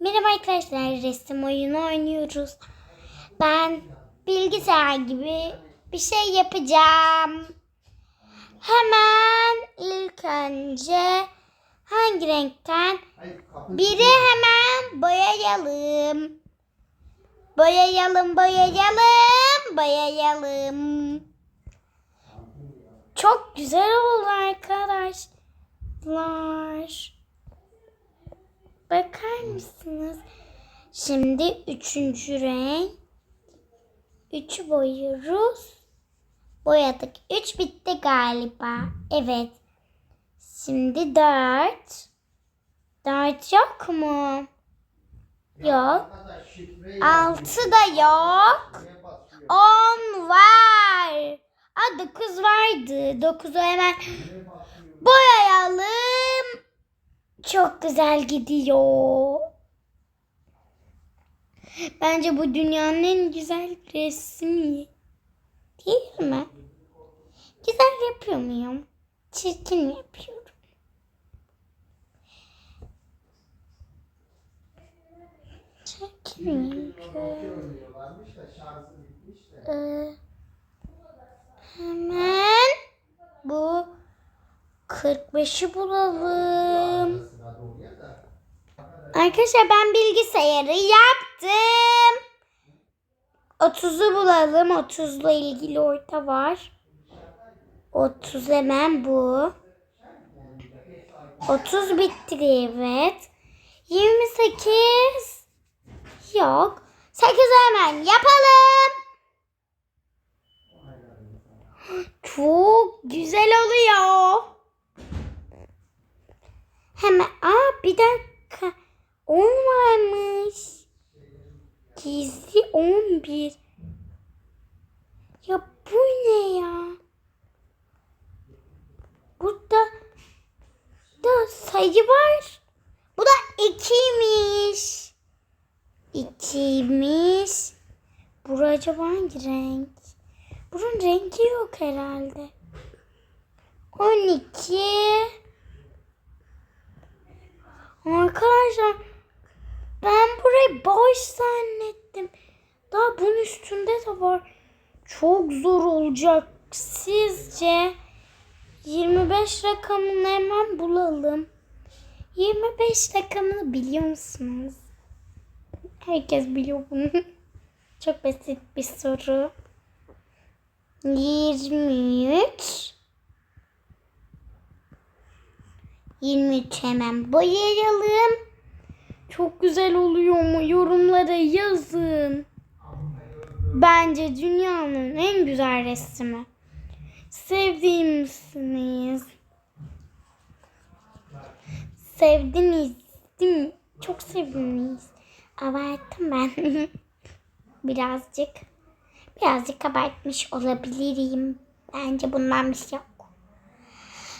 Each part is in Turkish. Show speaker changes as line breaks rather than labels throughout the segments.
Merhaba arkadaşlar, resim oyunu oynuyoruz. Ben bilgisayar gibi bir şey yapacağım. Hemen ilk önce hangi renkten? Biri hemen boyayalım. Boyayalım, boyayalım, boyayalım. Çok güzel oldu arkadaşlar. Bakar mısınız? Şimdi üçüncü renk. Üçü boyuyoruz. Boyadık. Üç bitti galiba. Evet. Şimdi dört. Dört yok mu? Yok. Altı da yok. On var. Aa dokuz vardı. Dokuzu hemen boyayalım. Çok güzel gidiyor. Bence bu dünyanın en güzel resmi. Değil mi? Güzel yapıyor muyum? Çirkin yapıyorum? Çirkin yapıyorum? Ee, hemen bu 45'i bulalım. Arkadaşlar ben bilgisayarı yaptım. 30'u bulalım. 30'la ilgili orta var. 30 hemen bu. 30 bitti evet. 28 yok. 8 hemen yapalım. Çok güzel oluyor. Hemen aa bir dakika. 10 varmış. Gizli 11. Ya bu ne ya? Burada da sayı var. Bu da 2'ymiş. 2'ymiş. Bura acaba hangi renk? Bunun rengi yok herhalde. 12 Arkadaşlar burayı boş zannettim. Daha bunun üstünde de var. Çok zor olacak. Sizce 25 rakamını hemen bulalım. 25 rakamını biliyor musunuz? Herkes biliyor bunu. Çok basit bir soru. 23 23 hemen boyayalım. Çok güzel oluyor mu? Yorumlara yazın. Bence dünyanın en güzel resmi. Sevdiğimsiniz. Sevdiniz değil mi? Çok sevdiniz. Abarttım ben. Birazcık. Birazcık abartmış olabilirim. Bence bundan bir şey yok.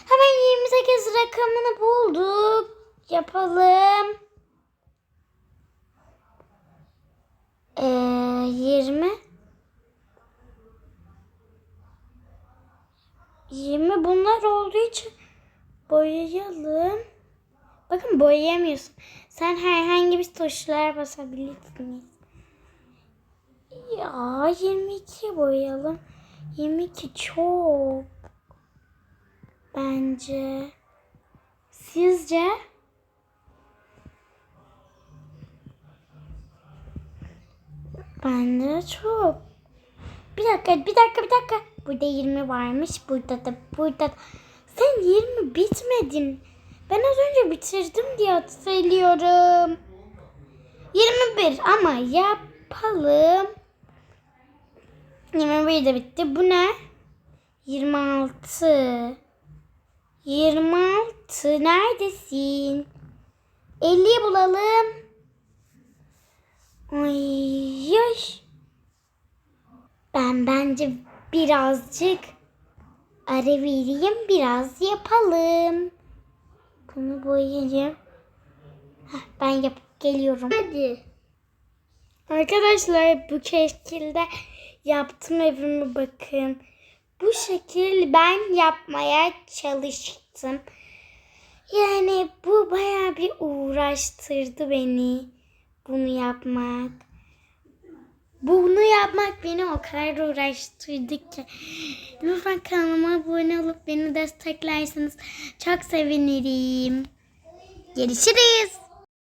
Hemen 28 rakamını bulduk. Yapalım. Ee, 20 20 bunlar olduğu için boyayalım. Bakın boyayamıyorsun. Sen herhangi bir tuşlara basabilirsiniz. Ya 22 boyayalım. 22 çok. Bence. Sizce? Bence çok. Bir dakika, bir dakika, bir dakika. Burada 20 varmış. Burada da, burada da. Sen 20 bitmedin. Ben az önce bitirdim diye hatırlıyorum. 21 ama yapalım. 21 de bitti. Bu ne? 26. 26 neredesin? 50'yi bulalım. Ay yaş. Ben bence birazcık ara vereyim biraz yapalım. Bunu boyayayım. Heh, ben yapıp geliyorum. Hadi. Arkadaşlar bu şekilde yaptım evime bakın. Bu şekil ben yapmaya çalıştım. Yani bu bayağı bir uğraştırdı beni. Bunu yapmak. Bunu yapmak beni o kadar uğraştırdı ki. Lütfen kanalıma abone olup beni desteklerseniz çok sevinirim. Görüşürüz.